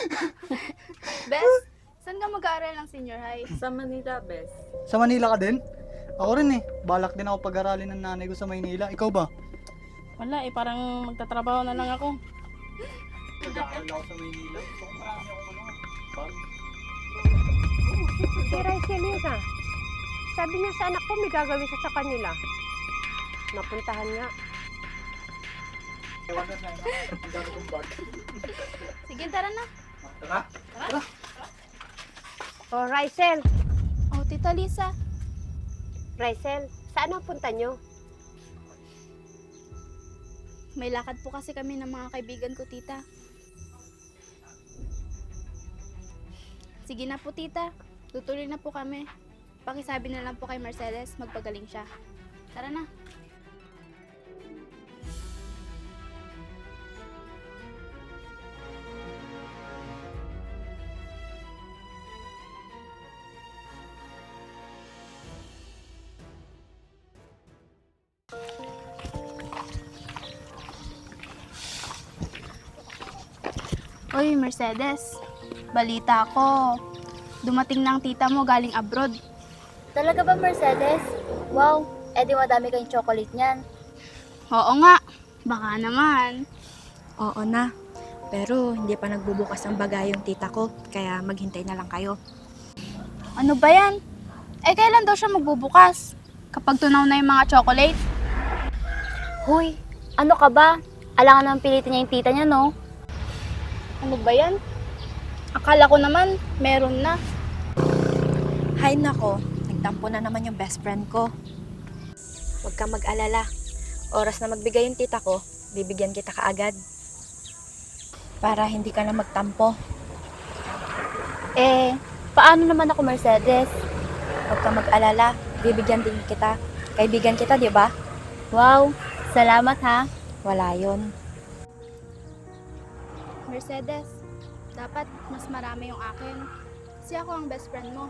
Bes, saan ka mag-aaral ng senior high? Sa Manila, bes. Sa Manila ka din? Ako rin eh. Balak din ako pag-aralin ng nanay ko sa Maynila. Ikaw ba? Wala eh, parang magtatrabaho na lang ako. Pag-aaral ako sa Maynila. Ko marami ako ano. bag. Si ah. Sabi niya sa anak ko may gagawin siya sa kanila. Napuntahan nga. Bag. Sige, tara na. Tara. Oh, Rachel. Oh, Tita Lisa. Rachel, saan ang punta niyo? May lakad po kasi kami ng mga kaibigan ko, tita. Sige na po, tita. Tutuloy na po kami. Pakisabi na lang po kay Mercedes, magpagaling siya. Tara na. Uy, Mercedes. Balita ko. Dumating ang tita mo galing abroad. Talaga ba, Mercedes? Wow, edi madami kayong chocolate niyan. Oo nga. Baka naman. Oo na. Pero hindi pa nagbubukas ng bagay yung tita ko, kaya maghintay na lang kayo. Ano ba yan? Eh, kailan daw siya magbubukas? Kapag tunaw na yung mga chocolate? Huy, ano ka ba? Alangan naman pilitin niya yung tita niya, no? Ano ba yan? Akala ko naman, meron na. Hay nako, nagtampo na naman yung best friend ko. Huwag kang mag-alala. Oras na magbigay yung tita ko, bibigyan kita kaagad. Para hindi ka na magtampo. Eh, paano naman ako, Mercedes? Huwag kang mag-alala, bibigyan din kita. Kaibigan kita, di ba? Wow, salamat ha. Wala yon. Mercedes, dapat mas marami yung akin. Kasi ako ang best friend mo.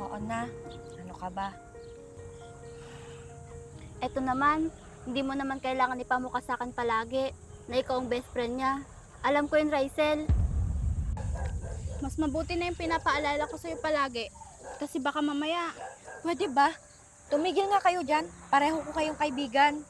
Oo na. Ano ka ba? Eto naman, hindi mo naman kailangan ipamuka sa akin palagi na ikaw ang best friend niya. Alam ko yun, Rachel. Mas mabuti na yung pinapaalala ko sa'yo palagi. Kasi baka mamaya, Pwede ba? Tumigil nga kayo dyan. Pareho ko kayong kaibigan.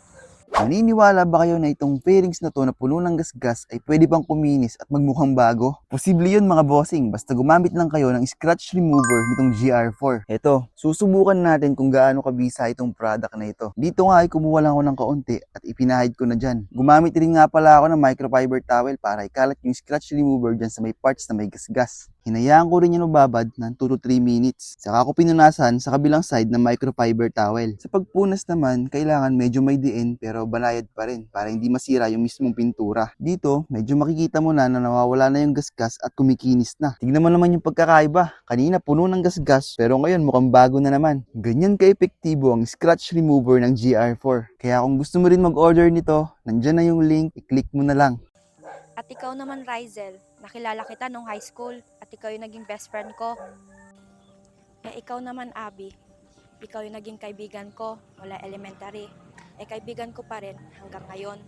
Naniniwala ba kayo na itong fairings na to na puno ng gasgas ay pwede pang kuminis at magmukhang bago? Posible yun mga bossing basta gumamit lang kayo ng scratch remover nitong GR4. Eto, susubukan natin kung gaano kabisa itong product na ito. Dito nga ay kumuha lang ako ng kaunti at ipinahid ko na dyan. Gumamit rin nga pala ako ng microfiber towel para ikalat yung scratch remover dyan sa may parts na may gasgas. Hinayaan ko rin yan mababad ng 2 to 3 minutes. Saka ko pinunasan sa kabilang side ng microfiber towel. Sa pagpunas naman, kailangan medyo may diin pero banayad pa rin para hindi masira yung mismong pintura. Dito, medyo makikita mo na na nawawala na yung gasgas at kumikinis na. Tignan mo naman yung pagkakaiba. Kanina puno ng gasgas pero ngayon mukhang bago na naman. Ganyan ka-epektibo ang scratch remover ng GR4. Kaya kung gusto mo rin mag-order nito, nandyan na yung link, i-click mo na lang. At ikaw naman, Rizel, nakilala kita nung high school at ikaw yung naging best friend ko. Eh, ikaw naman, Abby. Ikaw yung naging kaibigan ko mula elementary. Eh, kaibigan ko pa rin hanggang ngayon.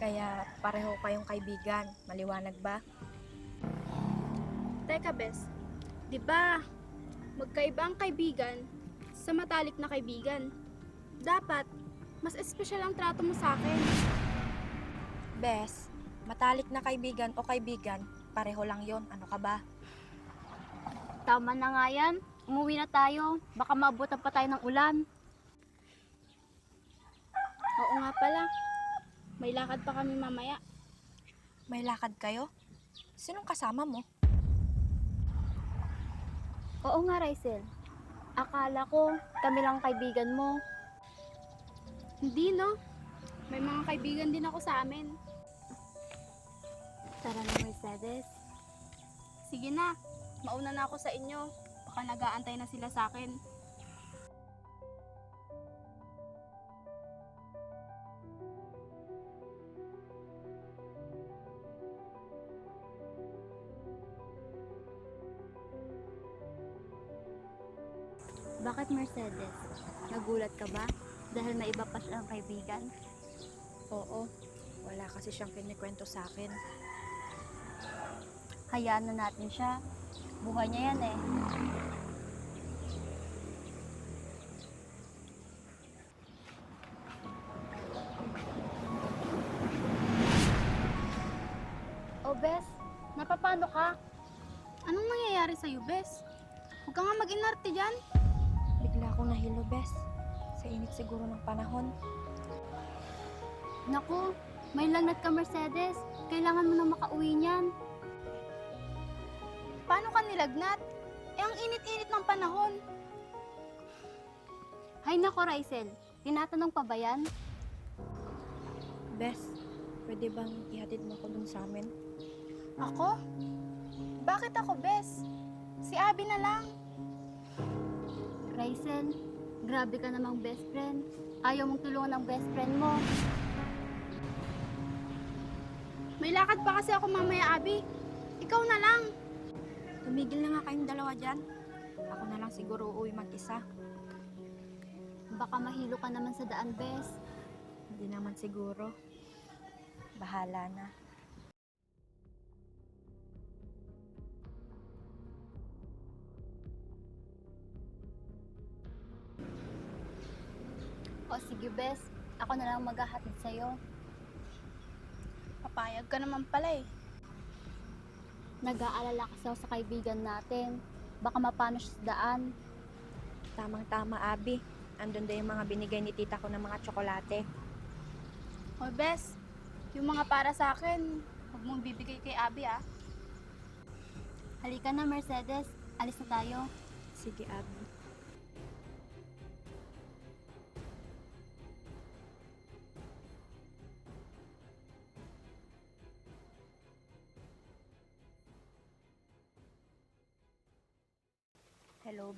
Kaya pareho kayong kaibigan. Maliwanag ba? teka bes, di ba magkaiba ang kaibigan sa matalik na kaibigan? Dapat, mas espesyal ang trato mo sa akin. Bes, matalik na kaibigan o kaibigan, pareho lang yon. Ano ka ba? Tama na nga yan. Umuwi na tayo. Baka maabutan pa tayo ng ulan. Oo nga pala, may lakad pa kami mamaya. May lakad kayo? Sinong kasama mo? Oo nga, Rachel. Akala ko, kami lang ang kaibigan mo. Hindi no, may mga kaibigan din ako sa amin. Tara na, Mercedes. Sige na, mauna na ako sa inyo. Baka nag-aantay na sila sa akin. Bakit Mercedes? Nagulat ka ba? Dahil may iba pa siyang kaibigan? Oo. Wala kasi siyang kinikwento sa akin. Na natin siya. Buhay niya yan eh. Oh, Bes, napapano ka? Anong nangyayari sa'yo, Bes? Huwag ka nga mag-inarte dyan. Bigla akong nahilo, Bes. Sa init siguro ng panahon. Naku, may lagnat ka Mercedes. Kailangan mo na makauwi niyan. Nilagnat? Eh, ang init-init ng panahon. Hay nako, Raizel. Tinatanong pa ba yan? Bes, pwede bang ihatid mo ako dun sa amin? Ako? Bakit ako, Bes? Si Abby na lang. Raizel, grabe ka namang best friend. Ayaw mong tulungan ng best friend mo. May lakad pa kasi ako mamaya, Abby. Ikaw na lang. Tumigil na nga kayong dalawa dyan. Ako na lang siguro uuwi mag-isa. Baka mahilo ka naman sa daan, bes. Hindi naman siguro. Bahala na. O sige, bes. Ako na lang maghahatid sa'yo. Papayag ka naman pala eh. Nag-aalala kasi ako sa kaibigan natin. Baka mapano siya sa daan. Tamang-tama, Abi. Andun din yung mga binigay ni tita ko ng mga tsokolate. O, Bes, yung mga para sa akin, huwag mong bibigay kay Abby, ah. Halika na, Mercedes. Alis na tayo. Sige, Abi.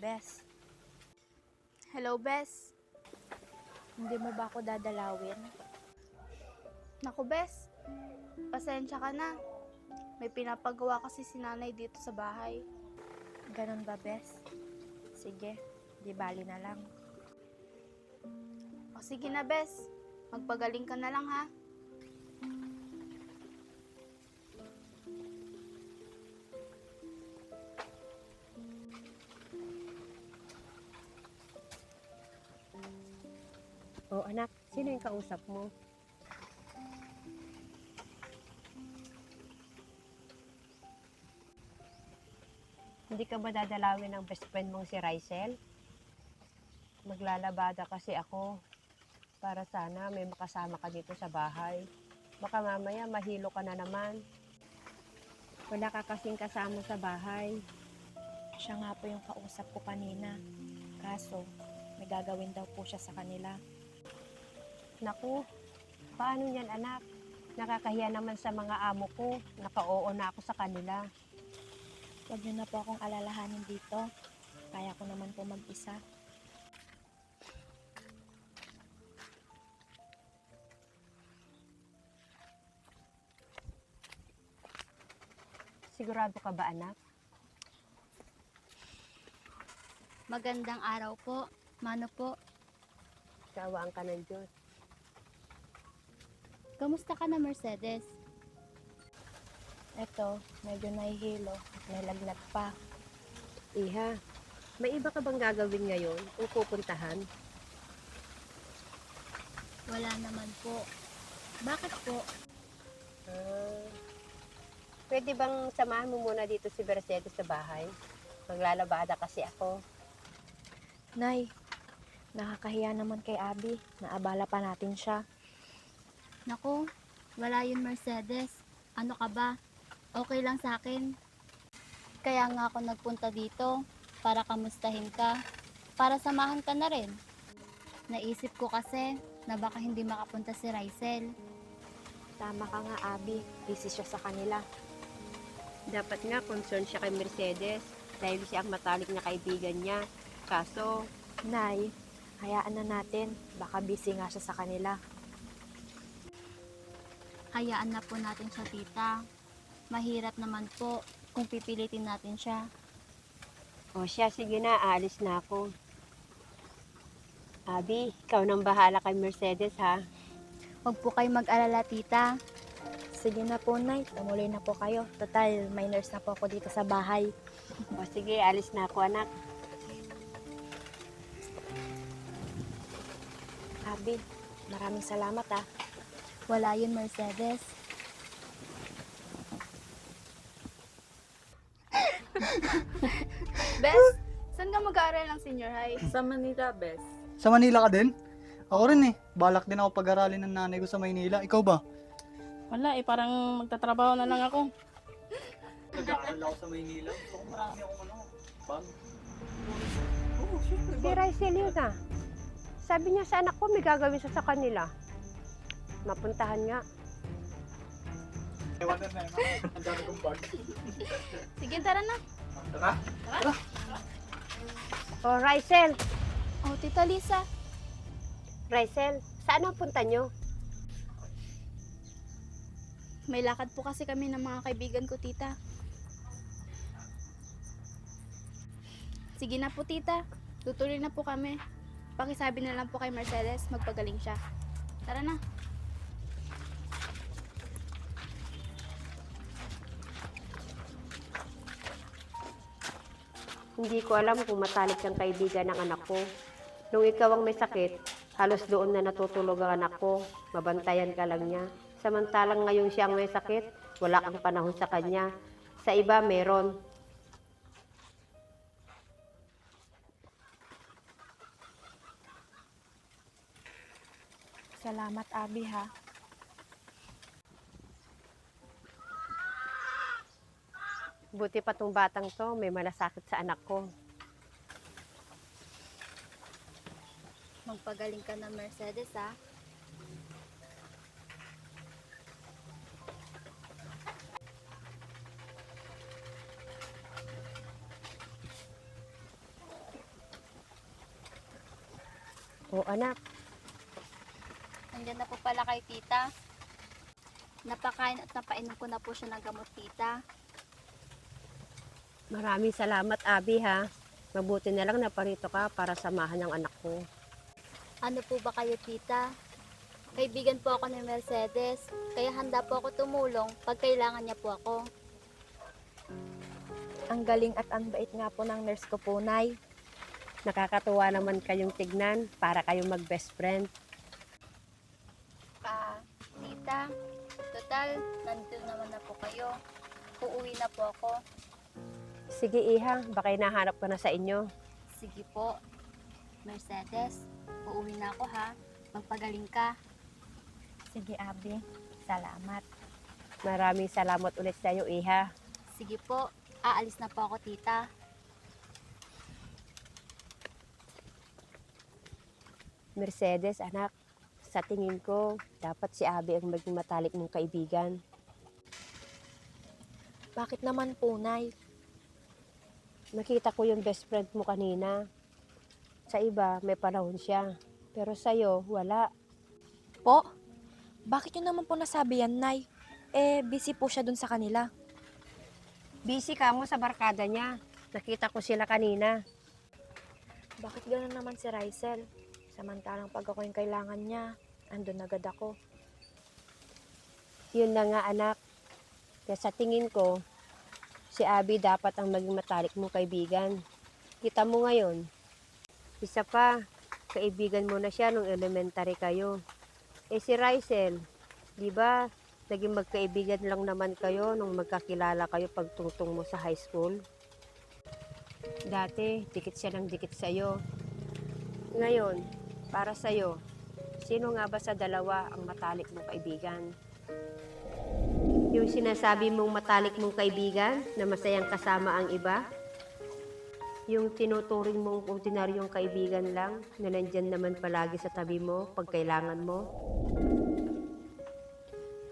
Bes. Hello, Bes. Hindi mo ba ako dadalawin? Naku, Bes. Pasensya ka na. May pinapagawa kasi si nanay dito sa bahay. Ganon ba, Bes? Sige, di bali na lang. O sige na, Bes. Magpagaling ka na lang, ha? Sino yung kausap mo? Hindi ka ba dadalawin ng best friend mong si Rysel? Maglalabada kasi ako para sana may makasama ka dito sa bahay. Baka mamaya mahilo ka na naman. Wala ka kasing kasama sa bahay. Siya nga po yung kausap ko kanina. Kaso, may gagawin daw po siya sa kanila. Naku, paano yan anak? Nakakahiya naman sa mga amo ko. Naka-oo na ako sa kanila. Huwag niyo na po akong alalahanin dito. Kaya ko naman po mag-isa. Sigurado ka ba anak? Magandang araw po. Mano po, Kawaan ka ng Diyos. Kamusta ka na Mercedes? Eto, medyo nahihilo at may lagnat pa. Iha, may iba ka bang gagawin ngayon o pupuntahan? Wala naman po. Bakit po? Ah, pwede bang samahan mo muna dito si Mercedes sa bahay? Maglalabada kasi ako. Nay, nakakahiya naman kay Abby. Naabala pa natin siya. Naku, wala yun Mercedes. Ano ka ba? Okay lang sa akin. Kaya nga ako nagpunta dito para kamustahin ka. Para samahan ka na rin. Naisip ko kasi na baka hindi makapunta si Rysel. Tama ka nga, Abby. Busy siya sa kanila. Dapat nga concern siya kay Mercedes dahil siya ang matalik na kaibigan niya. Kaso, Nay, hayaan na natin. Baka busy nga siya sa kanila. Hayaan na po natin siya, tita. Mahirap naman po kung pipilitin natin siya. o siya, sige na, aalis na ako. Abi, ikaw nang bahala kay Mercedes ha. Huwag po kayo mag-alala, tita. Sige na po, Nay. Tumuloy na po kayo. Total, may nurse na po ako dito sa bahay. O sige, alis na ako anak. Abi, maraming salamat ah. Wala yun, Mercedes. Bes, saan ka mag-aaral ng senior high? Sa Manila, best. Sa Manila ka din? Ako rin eh. Balak din ako pag-aralin ng nanay ko sa Maynila. Ikaw ba? Wala eh, parang magtatrabaho na lang ako. Nag-aaral ako sa Maynila. Ko marami akong ano, bag. Si Rysel yun ah. Sabi niya sa anak ko, may gagawin siya sa kanila. Mapuntahan nga. Ewan na na, ang dami kong bag. Sige, tara na. Tara. O, Rysel, Oh, Tita Lisa. Rysel, saan ang punta nyo? May lakad po kasi kami ng mga kaibigan ko, tita. Sige na po, tita. Tutuloy na po kami. Pakisabi na lang po kay Mercedes, magpagaling siya. Tara na. Hindi ko alam kung matalik kang kaibigan ng anak ko. Nung ikaw ang may sakit, halos doon na natutulog ang anak ko. Mabantayan ka lang niya. Samantalang ngayon siya ang may sakit, wala kang panahon sa kanya. Sa iba, meron. Salamat, Abi ha. Buti pa tong batang to, may malasakit sa anak ko. Magpagaling ka na, Mercedes, ah. O anak, Nandiyan na po pala kay tita. Napakain at napainom ko na po siya ng gamot, tita. Maraming salamat Abi ha. Mabuti na lang na parito ka para samahan ng anak ko. Ano po ba kayo, tita? Kaibigan po ako ni Mercedes, kaya handa po ako tumulong pag kailangan niya po ako. Ang galing at ang bait nga po ng nurse ko po, Nay. Nakakatuwa naman kayong tignan para kayong mag-best friend. Ah, tita, total, nandun naman na po kayo. Uuwi na po ako. Sige Iha, baka hinahanap ko na sa inyo. Sige po. Mercedes, uuwi na ako ha. Magpagaling ka. Sige, Abi. Salamat. Maraming salamat ulit sa iyo Iha. Sige po, aalis na po ako, tita. Mercedes, anak, sa tingin ko, dapat si Abi ang maging matalik mong kaibigan. Bakit naman po, Nay? Nakita ko yung best friend mo kanina. Sa iba, may panahon siya. Pero sa'yo, wala. Po? Bakit yun naman po nasabi yan, Nay? Eh, busy po siya dun sa kanila. Busy ka mo sa barkada niya. Nakita ko sila kanina. Bakit gano'n naman si Rysel? Samantalang pag ako yung kailangan niya, andun agad ako. Yun na nga, anak. Kaya sa tingin ko, si Abi dapat ang maging matalik mong kaibigan. Kita mo ngayon, isa pa, kaibigan mo na siya nung elementary kayo. Eh si Rysel, di ba, naging magkaibigan lang naman kayo nung magkakilala kayo pagtungtong mo sa high school? Dati, dikit siya ng dikit sa'yo. Ngayon, para sa'yo, sino nga ba sa dalawa ang matalik mong kaibigan? Yung sinasabi mong matalik mong kaibigan na masayang kasama ang iba? Yung tinuturing mong ordinaryong kaibigan lang na nandyan naman palagi sa tabi mo pag kailangan mo?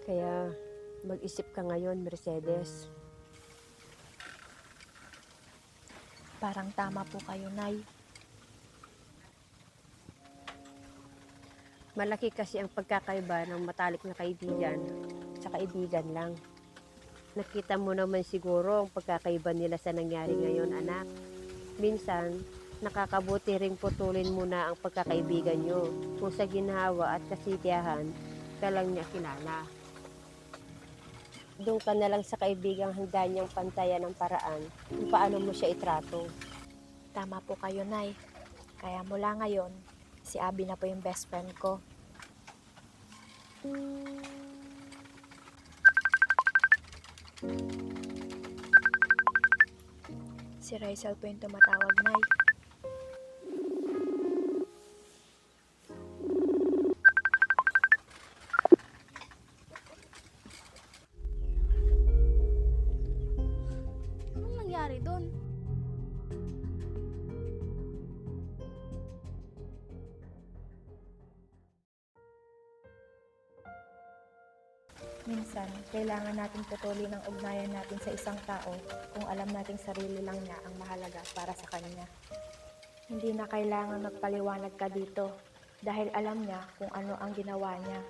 Kaya mag-isip ka ngayon, Mercedes. Parang tama po kayo, Nay. Malaki kasi ang pagkakaiba ng matalik na kaibigan sa kaibigan lang. Nakita mo naman siguro ang pagkakaiba nila sa nangyari ngayon, anak. Minsan, nakakabuti ring putulin mo na ang pagkakaibigan nyo kung sa ginhawa at kasikiyahan ka lang niya kilala. doon ka na lang sa kaibigang handa niyang pantayan ng paraan kung paano mo siya itrato. Tama po kayo, Nay. Kaya mula ngayon, si Abby na po yung best friend ko. Si Raisel po yung tumatawag, Nay. Minsan, kailangan natin putulin ang ugnayan natin sa isang tao kung alam nating sarili lang niya ang mahalaga para sa kanya. Hindi na kailangan magpaliwanag ka dito dahil alam niya kung ano ang ginawa niya